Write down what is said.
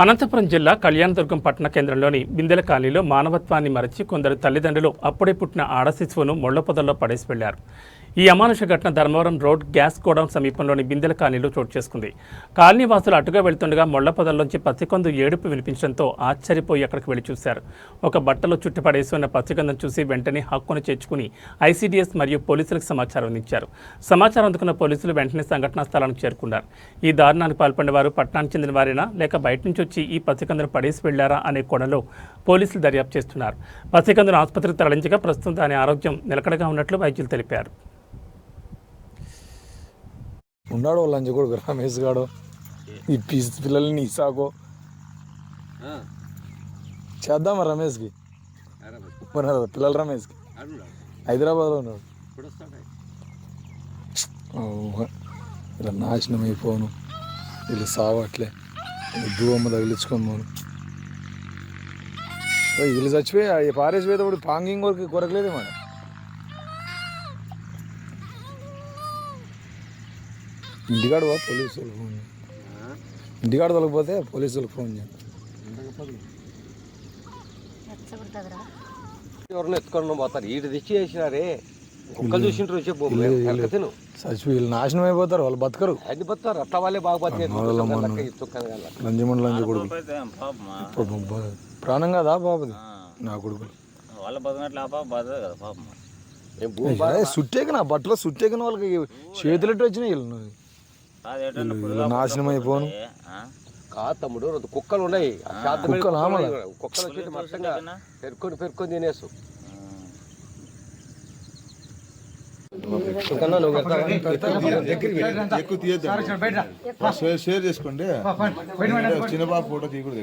అనంతపురం జిల్లా కళ్యాణదుర్గం పట్టణ కేంద్రంలోని బిందెల కాలనీలో మానవత్వాన్ని మరచి కొందరు తల్లిదండ్రులు అప్పుడే పుట్టిన ఆడ శిశువును పొదల్లో పడేసి వెళ్ళారు. ఈ అమానుష ఘటన ధర్మవరం రోడ్ గ్యాస్ గోడౌన్ సమీపంలోని బిందెల కాలనీలో చోటు చేసుకుంది. కాలనీ వాసులు అటుగా వెళ్తుండగా ముళ్ళ పొదల్లోంచి పసికందు ఏడుపు వినిపించడంతో ఆశ్చర్యపోయి అక్కడికి వెళ్ళి చూశారు. ఒక బట్టలో చుట్టుపడేసి ఉన్న పసికందం చూసి వెంటనే హక్కును చేర్చుకుని ఐసీడీఎస్ మరియు పోలీసులకు సమాచారం అందించారు. సమాచారం అందుకున్న పోలీసులు వెంటనే సంఘటనా స్థలానికి చేరుకున్నారు. ఈ దారుణానికి పాల్పడిన వారు పట్టణానికి చెందిన వారేనా? లేక బయట నుంచి వచ్చి ఈ పసికందును పడేసి వెళ్ళారా అనే కోణంలో పోలీసులు దర్యాప్తు చేస్తున్నారు. పసికందును ఆసుపత్రికి తరలించగా ప్రస్తుతం దాని ఆరోగ్యం నిలకడగా ఉన్నట్లు వైద్యులు తెలిపారు. ఉన్నాడు వాళ్ళ లంచ కొడుకు రమేష్ గాడు. ఈ పీస్ పిల్లల్ని ఇసాకో చేద్దామా రమేష్కి? మన పిల్లల రమేష్కి? హైదరాబాద్లో ఉన్నాడు. ఇలా నాశనం అయిపోను. వీళ్ళు సావట్లే. దూవమ్మ తగిలించుకొని పోను. వీళ్ళు చచ్చిపోయి? ఆ పారేసి పోయేటప్పుడు పాంగింగ్ వరకు కొరకలేదే మన ఇంటికాడ పో పోలీసు వాళ్ళకి ఫోన్. ఇంటికాడ తొలగిపోతే పోలీసు వాళ్ళకి ఫోన్ చేయండి ఎవరిని ఎత్తుకొని పోతారు? ఈడు తెచ్చి వేసినారే కుక్కలు చూసింటారు వచ్చే చచ్చిపోయి వీళ్ళు నాశనం అయిపోతారు వాళ్ళు బతకరు. అన్ని బతారు అట్లా వాళ్ళే బాగా బతికే లంజమని లంజ కొడుకు. పాపం బా- ప్రాణం కాదా బాబుది నా కొడుకు. వాళ్ళ బతికినట్లు ఆ పాప బతకదు కదా పాపం. సుట్టేకి నా బట్టలో సుట్టేకిన వాళ్ళకి చేతులెట్టు వచ్చినాయి వీళ్ళు అది ఎట్లా వీళ్ళు- వీళ్ళు నాశనం అయిపోను. ఆ? కా తమ్ముడు రెండు కుక్కలు ఉన్నాయి. కుక్కలు. కుక్కలు వచ్చి మొత్తంగా పెరుకొని పెరుకొని తినేసు. షేర్ చేసుకోండి. చిన్న బాబు ఫోటో తీయకూడదు.